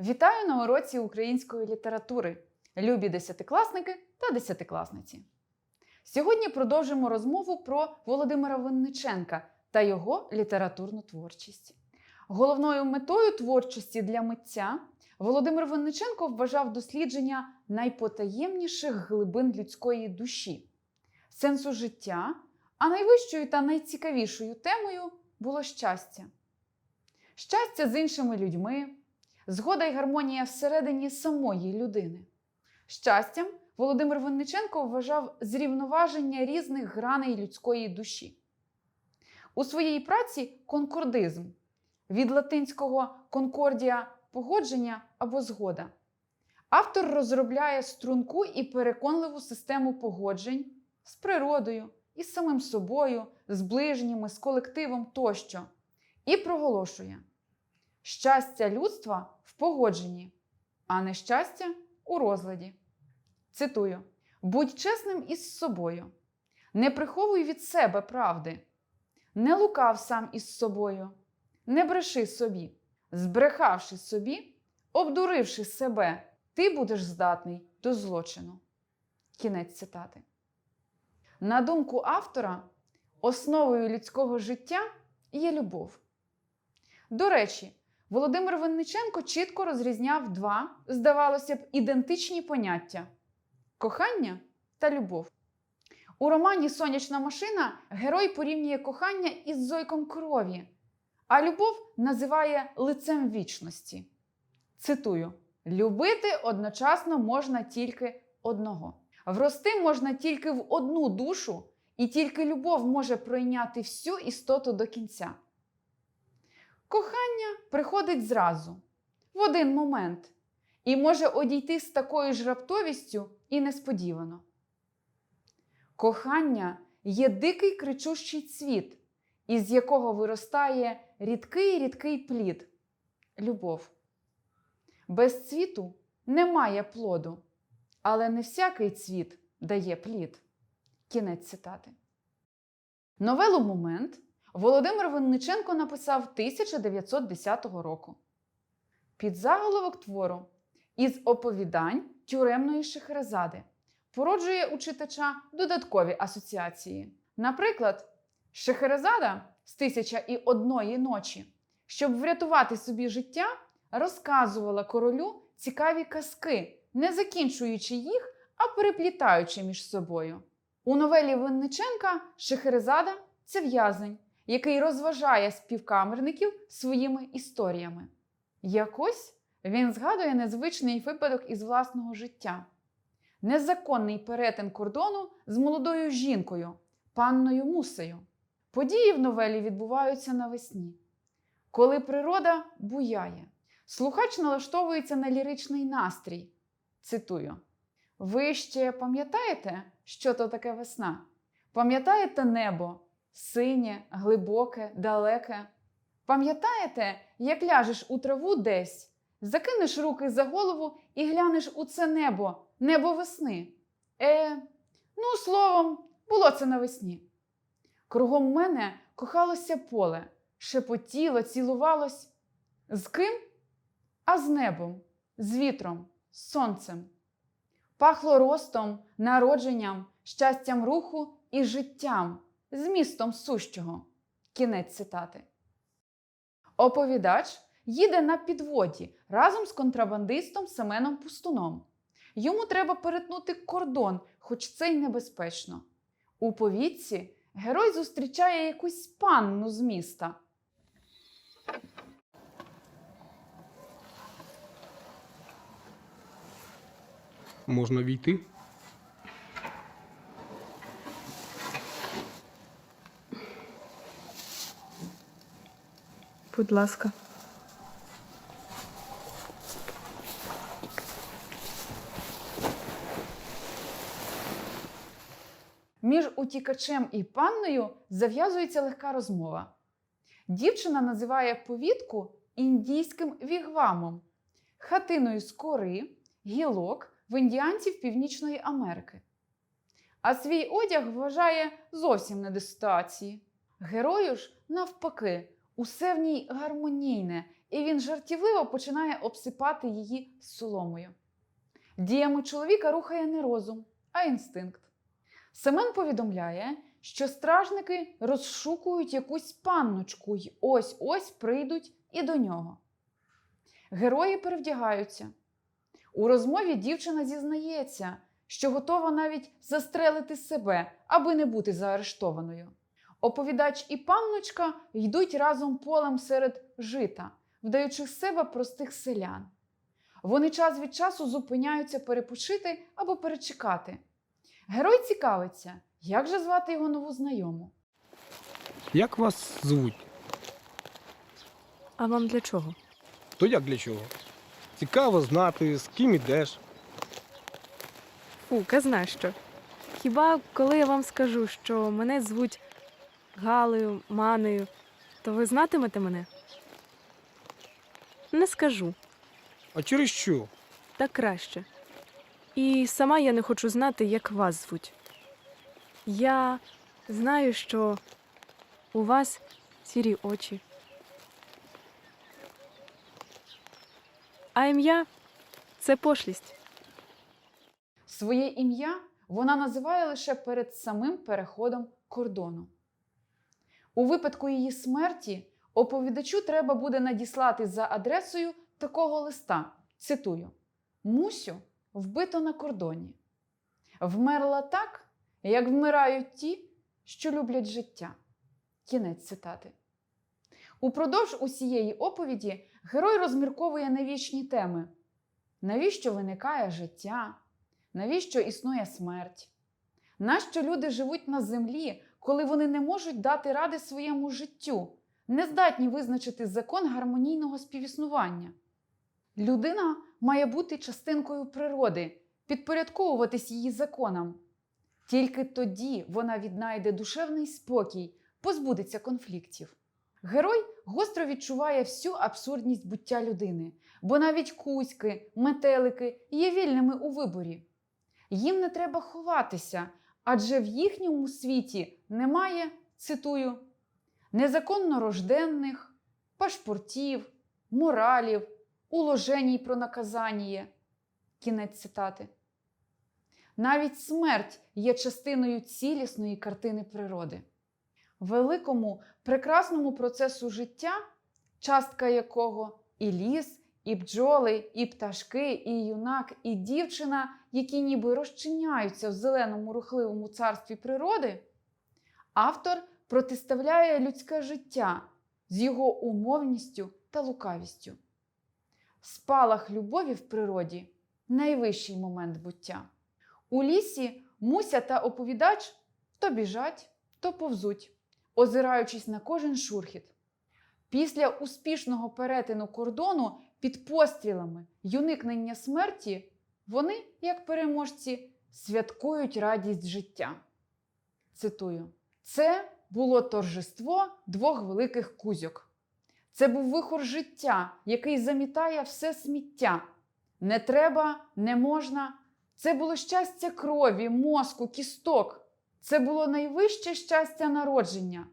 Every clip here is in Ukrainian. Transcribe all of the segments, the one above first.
Вітаю на уроці української літератури, любі десятикласники та десятикласниці. Сьогодні продовжимо розмову про Володимира Винниченка та його літературну творчість. Головною метою творчості для митця Володимир Винниченко вважав дослідження найпотаємніших глибин людської душі, сенсу життя, а найвищою та найцікавішою темою було щастя. Щастя з іншими людьми, згода і гармонія всередині самої людини. Щастям Володимир Винниченко вважав зрівноваження різних граней людської душі. У своїй праці конкордизм від латинського конкордія погодження або згода. Автор розробляє струнку і переконливу систему погоджень з природою, із самим собою, з ближніми, з колективом тощо, і проголошує: щастя людства в погодженні, а нещастя у розладі. Цитую: будь чесним із собою, не приховуй від себе правди, не лукав сам із собою, не бреши собі, збрехавши собі, обдуривши себе, ти будеш здатний до злочину. Кінець цитати. На думку автора, основою людського життя є любов. До речі, Володимир Винниченко чітко розрізняв два, здавалося б, ідентичні поняття кохання та любов. У романі Сонячна машина герой порівнює кохання із зойком крові, а любов називає лицем вічності. Цитую: любити одночасно можна тільки одного. Врости можна тільки в одну душу, і тільки любов може пройняти всю істоту до кінця. Кохання приходить зразу, в один момент, і може одійти з такою ж раптовістю і несподівано. Кохання є дикий кричущий цвіт, із якого виростає рідкий рідкий плід любов. Без цвіту немає плоду, але не всякий цвіт дає плід. Кінець цитати. Новелу Момент Володимир Винниченко написав 1910 року. Під заголовок твору із оповідань тюремної Шехерезади породжує у читача додаткові асоціації. Наприклад, Шехерезада з тисяча і одної ночі, щоб врятувати собі життя, розказувала королю цікаві казки, не закінчуючи їх, а переплітаючи між собою. У новелі Винниченка Шехерезада це в'язень, який розважає співкамерників своїми історіями. Якось він згадує незвичний випадок із власного життя. Незаконний перетин кордону з молодою жінкою, панною Мусею. Події в новелі відбуваються навесні, коли природа буяє. Слухач налаштовується на ліричний настрій. Цитую: Ви ще пам'ятаєте, що то таке весна? Пам'ятаєте небо синє, глибоке, далеке? Пам'ятаєте, як ляжеш у траву десь, закинеш руки за голову і глянеш у це небо, небо весни? Е, ну, словом, було це навесні. Кругом мене кохалося поле, шепотіло, цілувалось. З ким? А з небом, з вітром, з сонцем. Пахло ростом, народженням, щастям руху і життям, змістом сущого. Кінець цитати. Оповідач їде на підводі разом з контрабандистом Семеном Пустуном. Йому треба перетнути кордон, хоч це й небезпечно. У повітці герой зустрічає якусь панну з міста. Можна війти? Будь ласка. Між утікачем і панною зав'язується легка розмова. Дівчина називає повітку індійським вігвамом, хатиною з кори, гілок в індіанців Північної Америки. А свій одяг вважає зовсім не до ситуації. Герою ж, навпаки, усе в ній гармонійне і він жартівливо починає обсипати її соломою. Діями чоловіка рухає не розум, а інстинкт. Семен повідомляє, що стражники розшукують якусь панночку й ось-ось прийдуть і до нього. Герої перевдягаються. У розмові дівчина зізнається, що готова навіть застрелити себе, аби не бути заарештованою. Оповідач і панночка йдуть разом полем серед жита, вдаючи з себе простих селян. Вони час від часу зупиняються перепочити або перечекати. Герой цікавиться, як же звати його нову знайому. Як вас звуть? А вам для чого? То як для чого? Цікаво знати, з ким ідеш. Фу, казна що. Хіба коли я вам скажу, що мене звуть Галею, Манею, то ви знатимете мене? Не скажу, А через що? так краще. І сама я не хочу знати, як вас звуть. Я знаю, що у вас сірі очі. А ім'я це пошлість. Своє ім'я вона називає лише перед самим переходом кордону. У випадку її смерті оповідачу треба буде надіслати за адресою такого листа. Цитую: Мусю вбито на кордоні. Вмерла так, як вмирають ті, що люблять життя. Кінець цитати. Упродовж усієї оповіді герой розмірковує на вічні теми: навіщо виникає життя? Навіщо існує смерть? Нащо люди живуть на землі, коли вони не можуть дати ради своєму життю, не здатні визначити закон гармонійного співіснування? Людина має бути частинкою природи, підпорядковуватись її законам. Тільки тоді вона віднайде душевний спокій, позбудеться конфліктів. Герой гостро відчуває всю абсурдність буття людини, бо навіть кузьки, метелики є вільними у виборі. Їм не треба ховатися, адже в їхньому світі немає, цитую, незаконно рожденних, пашпортів, моралів, уложеній про наказання. Кінець цитати. Навіть смерть є частиною цілісної картини природи. Великому прекрасному процесу життя, частка якого і ліс, і бджоли, і пташки, і юнак, і дівчина, які ніби розчиняються в зеленому рухливому царстві природи, автор протиставляє людське життя з його умовністю та лукавістю. Спалах любові в природі найвищий момент буття. У лісі Муся та оповідач то біжать, то повзуть, озираючись на кожен шурхіт. Після успішного перетину кордону під пострілами й уникнення смерті вони, як переможці, святкують радість життя. Цитую: це було торжество двох великих кузьок. Це був вихор життя, який замітає все сміття. Не треба, не можна. Це було щастя крові, мозку, кісток. Це було найвище щастя народження.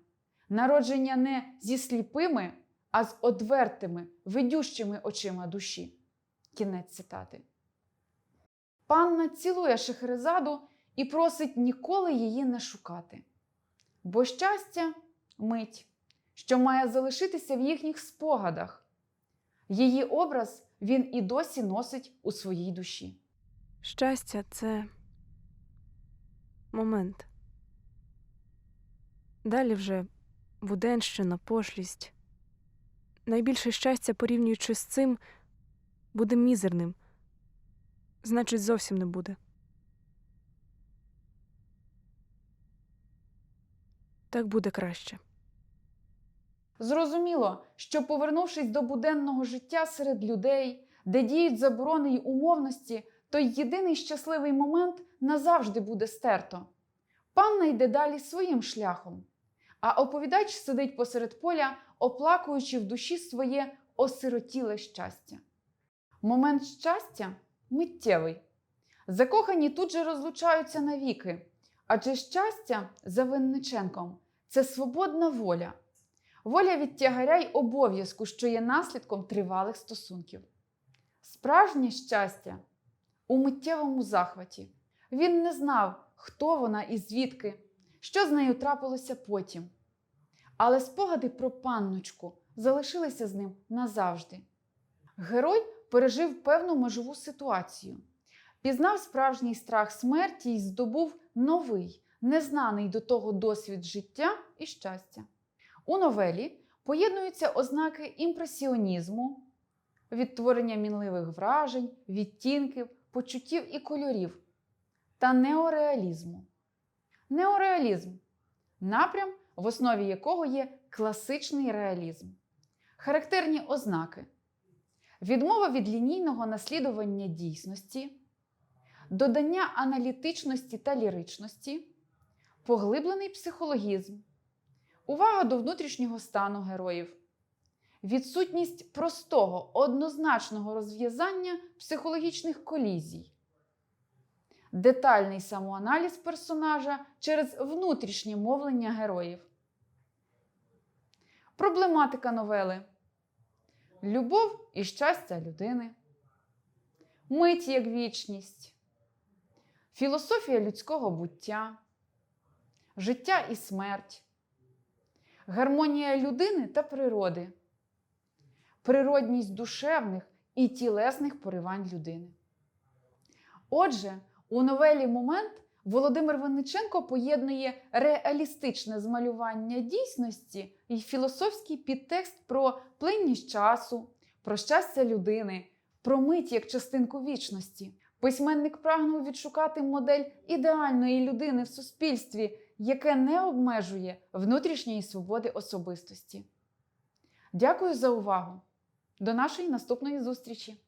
Народження не зі сліпими, а з одвертими, видющими очима душі. Кінець цитати. Панна цілує Шехерезаду і просить ніколи її не шукати. Бо щастя мить, що має залишитися в їхніх спогадах. Її образ він і досі носить у своїй душі. Щастя це момент. Далі вже буденщина, пошлість. Найбільше щастя, порівнюючи з цим, буде мізерним. Значить, зовсім не буде. Так буде краще. Зрозуміло, що повернувшись до буденного життя серед людей, де діють заборони й умовності, той єдиний щасливий момент назавжди буде стерто. Панна йде далі своїм шляхом, а оповідач сидить посеред поля, оплакуючи в душі своє осиротіле щастя. Момент щастя миттєвий. Закохані тут же розлучаються навіки, адже щастя за Винниченком це свободна воля. воля від тягаря й обов'язку, що є наслідком тривалих стосунків. Справжнє щастя у миттєвому захваті. Він не знав, хто вона і звідки, що з нею трапилося потім. Але спогади про панночку залишилися з ним назавжди. Герой пережив певну межову ситуацію, пізнав справжній страх смерті і здобув новий, незнаний до того досвід життя і щастя. У новелі поєднуються ознаки імпресіонізму, відтворення мінливих вражень, відтінків, почуттів і кольорів та неореалізму. Неореалізм напрям, в основі якого є класичний реалізм. Характерні ознаки: відмова від лінійного наслідування дійсності, додання аналітичності та ліричності, поглиблений психологізм, увага до внутрішнього стану героїв, відсутність простого, однозначного розв'язання психологічних колізій, детальний самоаналіз персонажа через внутрішнє мовлення героїв. Проблематика новели. Любов і щастя людини. Мить як вічність. Філософія людського буття. Життя і смерть. Гармонія людини та природи. Природність душевних і тілесних поривань людини. Отже, у новелі Момент Володимир Винниченко поєднує реалістичне змалювання дійсності і філософський підтекст про плинність часу, про щастя людини, про мить як частинку вічності. Письменник прагнув відшукати модель ідеальної людини в суспільстві, яке не обмежує внутрішньої свободи особистості. Дякую за увагу! До нашої наступної зустрічі!